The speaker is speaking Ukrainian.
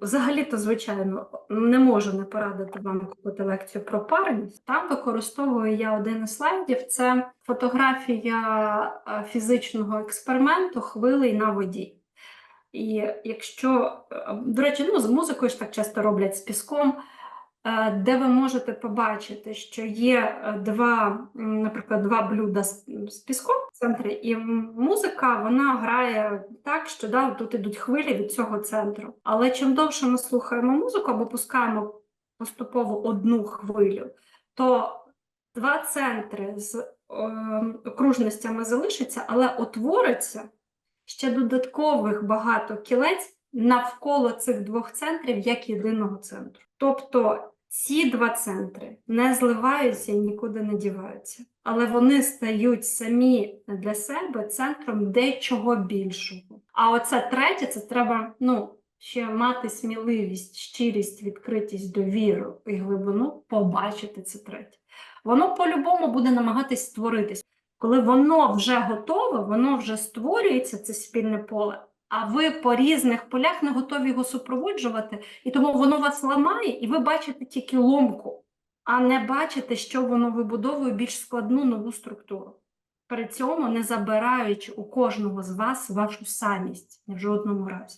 взагалі-то, звичайно, не можу не порадити вам купити лекцію про парність. Там використовую я один із слайдів. Це фотографія е, фізичного експерименту хвилей на воді. І якщо, е, до речі, ну, з музикою ж так часто роблять з піском, де ви можете побачити, що є е, два, наприклад, два блюда з, піском в центрі, і музика вона грає так, що да, тут ідуть хвилі від цього центру. Але чим довше ми слухаємо музику або пускаємо поступово одну хвилю, то два центри з ем, окружностями залишаться, але утвориться ще додаткових багато кілець навколо цих двох центрів як єдиного центру. Тобто ці два центри не зливаються і нікуди не діваються, але вони стають самі для себе центром дечого більшого. А оце третє, це треба ну, ще мати сміливість, щирість, відкритість, довіру і глибину побачити це третє. Воно по-любому буде намагатись створитись. Коли воно вже готове, воно вже створюється, це спільне поле, а ви по різних полях не готові його супроводжувати, і тому воно вас ламає, і ви бачите тільки ломку, а не бачите, що воно вибудовує більш складну нову структуру. При цьому не забираючи у кожного з вас вашу самість в жодному разі.